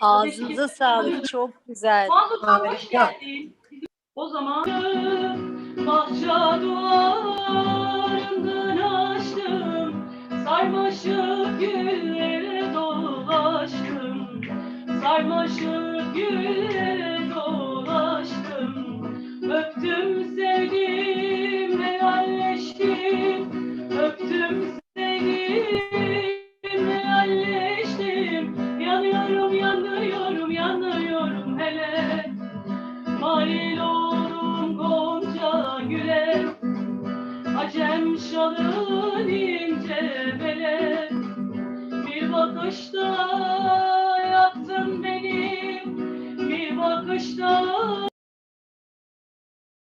Ağzınıza sağlık. Çok güzel. Mahmut'a hoş geldin. O zaman bahçe duvarından açtım sarmaşık gülleri dolaştım. Sarmaşık güllere dolaştım. Öptüm sevdim helalleştim. Öptüm sevdim helalleştim. Yanıyorum yanıyorum yanıyorum hele. Mail oldum gonca güle Acem şalın ince bakışta yaktın beni, bir bakışta.